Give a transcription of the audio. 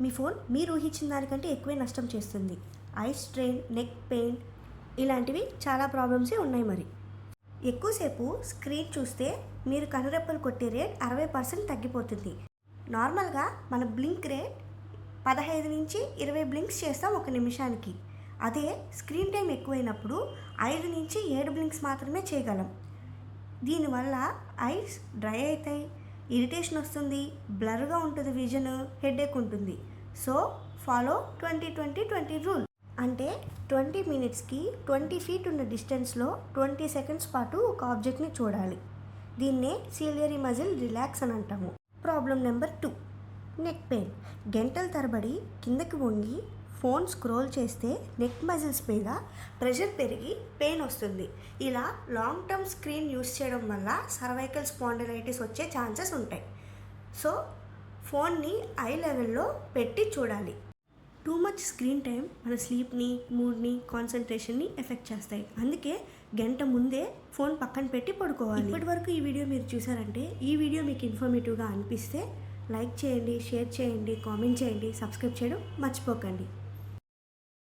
మీ phone మీరు ఊహించిన దానికంటే ఎక్కువే నష్టం చేస్తుంది. ఐ స్ట్రెయిన్ నెక్ పెయిన్ ఇలాంటివి చాలా ప్రాబ్లమ్స్ ఉన్నాయి మరి. ఎక్కువసేపు స్క్రీన్ చూస్తే మీరు కనురెప్పలు కొట్టే రేట్ అరవై పర్సెంట్ తగ్గిపోతుంది. నార్మల్గా మన బ్లింక్ రేట్ పదహైదు నుంచి ఇరవై బ్లింక్స్ చేస్తాం ఒక నిమిషానికి. అదే స్క్రీన్ టైం ఎక్కువైనప్పుడు ఐదు నుంచి ఏడు బ్లింక్స్ మాత్రమే చేయగలం. దీనివల్ల ఐస్ డ్రై అవుతాయి. ఇరిటేషన్ వస్తుంది బ్లర్గా ఉంటుంది విజన్ హెడేక్ ఉంటుంది. So follow twenty twenty twenty rule. అంటే ట్వంటీ మినిట్స్కి ట్వంటీ ఫీట్ ఉన్న డిస్టెన్స్లో ట్వంటీ సెకండ్స్ పాటు ఒక ఆబ్జెక్ట్ని చూడాలి. దీన్నే సీలియరీ మజిల్ రిలాక్స్ అని అంటాము. Problem number two neck pain గంటల తరబడి కిందకి వంగి ఫోన్ స్క్రోల్ చేస్తే నెక్ మజిల్స్ మీద ప్రెషర్ పెరిగి పెయిన్ వస్తుంది. ఇలా లాంగ్ టర్మ్ స్క్రీన్ యూస్ చేయడం వల్ల సర్వైకల్ స్పాండిలైటిస్ వచ్చే ఛాన్సెస్ ఉంటాయి. సో ఫోన్ని ఐ లెవెల్లో పెట్టి చూడాలి. టూ మచ్ స్క్రీన్ టైం మన స్లీప్ని మూడ్ని కాన్సన్ట్రేషన్ని ఎఫెక్ట్ చేస్తాయి. అందుకే గంట ముందే ఫోన్ పక్కన పెట్టి పడుకోవాలి. ఇప్పటి వరకు ఈ వీడియో మీరు చూసారంటే ఈ వీడియో మీకు ఇన్ఫర్మేటివ్గా అనిపిస్తే లైక్ చేయండి షేర్ చేయండి కామెంట్ చేయండి సబ్స్క్రైబ్ చేయడం మర్చిపోకండి.